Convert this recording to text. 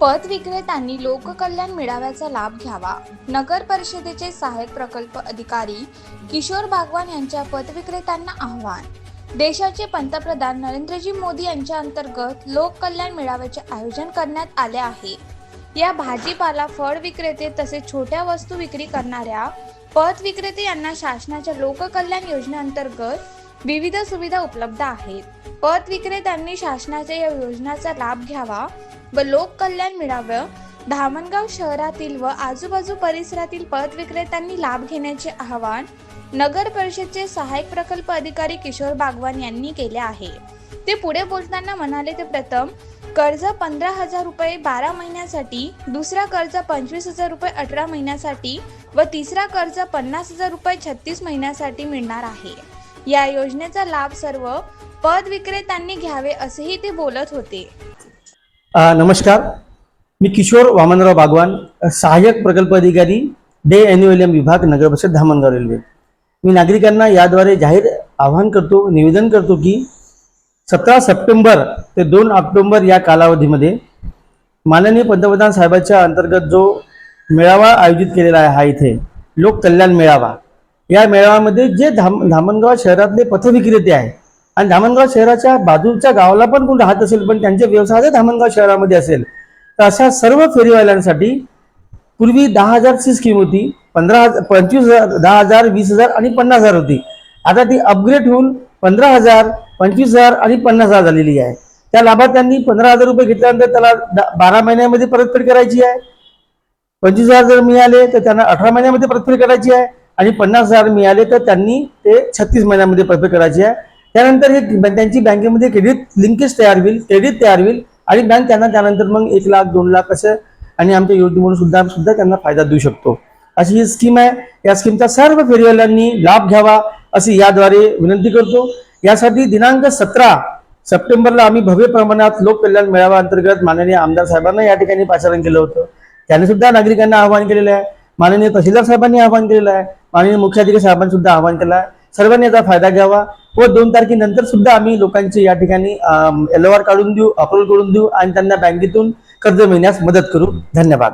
पत विक्रेत्यांनी लोककल्याण मेळाव्याचा लाभ घ्यावा. नगर परिषदेचे सहाय्यक प्रकल्प अधिकारी किशोर भागवान यांच्या पत विक्रेत्यांना आव्हान. देशाचे पंतप्रधान नरेंद्रजी मोदी यांच्या अंतर्गत लोककल्याण मेळाव्याचे आयोजन करण्यात आले आहे. या भाजीपाला फळ विक्रेते तसेच छोट्या वस्तू विक्री करणाऱ्या पत विक्रेते यांना शासनाच्या लोककल्याण योजनेअंतर्गत विविध सुविधा उपलब्ध आहेत. पत विक्रेत्यांनी शासनाच्या या योजनाचा लाभ घ्यावा. व लोककल्याण मिळावं. धामणगाव शहरातील व आजूबाजू परिसरातील पद विक्रेत्यांनी लाभ घेण्याचे आवाहन नगर परिषदचे सहाय्यक प्रकल्प अधिकारी किशोर बागवान यांनी केले आहे. ते पुढे बोलताना म्हणाले ते प्रथम कर्ज पंधरा हजार रुपये बारा महिन्यासाठी दुसरा कर्ज पंचवीस हजार रुपये अठरा महिन्यासाठी व तिसरा कर्ज पन्नास हजार रुपये छत्तीस महिन्यासाठी मिळणार आहे. या योजनेचा लाभ सर्व पद विक्रेत्यांनी घ्यावे असेही ते बोलत होते. नमस्कार. मी किशोर वामनराव बागवान सहाय्यक प्रकल्प अधिकारी डे एन्युएलियम विभाग नगर परिषद धामणगाव रेल्वे. मी नागरिकांना याद्वारे जाहीर आवाहन करतो निवेदन करतो की सतरा सप्टेंबर ते दोन ऑक्टोंबर या कालावधीमध्ये माननीय पंतप्रधान साहेबांच्या अंतर्गत जो मेळावा आयोजित केलेला आहे हा इथे लोककल्याण मेळावा. या मेळाव्यामध्ये जे धाम धामणगाव शहरातले पथविक्रेते आहे आणि धामणगाव शहराच्या बाजूच्या गावाला पण कोण राहत असेल पण त्यांचे व्यवसाय जर धामणगाव शहरामध्ये असेल. तर अशा सर्व फेरीवाल्यांसाठी पूर्वी दहा हजारची स्कीम होती पंधरा हजार पंचवीस हजार दहा हजार वीस हजार आणि पन्नास हजार होती. आता ती अपग्रेड होऊन पंधरा हजार पंचवीस हजार आणि पन्नास हजार झालेली आहे. त्या लाभार्थ्यांनी पंधरा हजार रुपये घेतल्यानंतर त्याला द- बारा महिन्यामध्ये परतफेड करायची आहे. पंचवीस हजार जर मिळाले तर त्यांना अठरा महिन्यामध्ये परतफेड करायची आहे. आणि पन्नास हजार मिळाले तर त्यांनी ते छत्तीस महिन्यामध्ये परतफेड करायची आहे. त्यानंतर हे त्यांची बँकेमध्ये क्रेडिट लिंकेज तयार होईल क्रेडिट तयार होईल आणि बँक त्यांना त्यानंतर मग एक लाख दोन लाख असं आणि आमच्या योजनेमधून सुद्धा सुद्धा त्यांना फायदा देऊ शकतो. अशी ही स्कीम आहे. या स्कीमचा सर्व फेरीवाल्यांनी लाभ घ्यावा अशी याद्वारे विनंती करतो. यासाठी दिनांक सतरा सप्टेंबरला आम्ही भव्य प्रमाणात लोककल्याण मेळावा अंतर्गत माननीय आमदार साहेबांना या ठिकाणी पाचारण केलं होतं. त्यांनी सुद्धा नागरिकांना आवाहन केलेलं आहे. माननीय तहसीलदार साहेबांनी आवाहन केलेलं आहे. माननीय मुख्याधिकारी साहेबांनी सुद्धा आवाहन केलं आहे. सर्वांनी याचा फायदा घ्यावा. व दोन तारखेनंतर सुद्धा आम्ही लोकांची या ठिकाणी एल काढून देऊ अप्रूव्हल करून देऊ आणि त्यांना बँकेतून कर्ज मिळण्यास मदत करू. धन्यवाद.